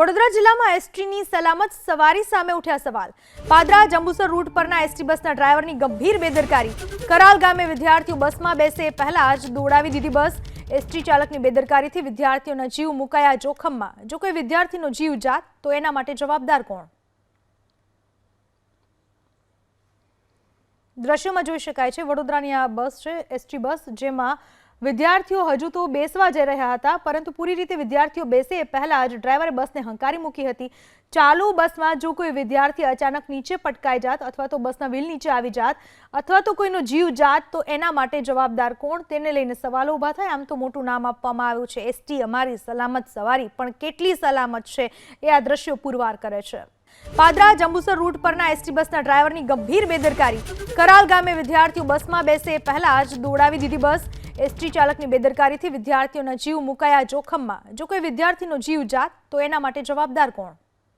વડોદરા જિલ્લામાં એસટીની સલામત સવારી સામે ઉઠ્યા સવાલ. પાદરા જંબુસર રૂટ પરના એસટી બસના ડ્રાઈવરની ગંભીર બેદરકારી. કરાલ ગામે વિદ્યાર્થીઓ બસમાં બેસે પહેલા જ દોડાવી દીધી બસ. એસટી ચાલકની બેદરકારીથી વિદ્યાર્થીઓના જીવ મુકાયા જોખમમાં. જો કોઈ વિદ્યાર્થીનો જીવ જાત, તો એના માટે જવાબદાર કોણ? દ્રશ્યમાં જોઈ શકાય છે, વડોદરાની આ બસ છે, એસટી બસ, જેમાં વિદ્યાર્થીઓ હજુ તો બેસવા જઈ રહ્યા હતા, પરંતુ પૂરી રીતે વિદ્યાર્થીઓ બેસે એ પહેલાં જ ડ્રાઈવરે બસને હંકારી મૂકી હતી. ચાલુ બસમાં જો કોઈ વિદ્યાર્થી અચાનક નીચે પટકાઈ જાત અથવા તો બસના વ્હીલ નીચે આવી જાત અથવા તો કોઈનો જીવ જાત, તો એના માટે જવાબદાર કોણ? તેને લઈને સવાલો ઊભા થાય. આમ તો મોટું નામ આપવામાં આવ્યું છે. એસટી અમારી સલામત સવારી, પણ કેટલી સલામત છે એ આ દ્રશ્યો પુરવાર કરે છે. પાદરા જંબુસર રૂટ પરના એસટી બસના ડ્રાઈવરની ગંભીર બેદરકારી. કરાલ ગામે વિદ્યાર્થીઓ બસમાં બેસે પહેલા જ દોડાવી દીધી બસ. એસટી ચાલકની બેદરકારીથી વિદ્યાર્થીઓના જીવ મુકાયા જોખમમાં. જો કોઈ વિદ્યાર્થીનો જીવ જાત, તો એના માટે જવાબદાર કોણ?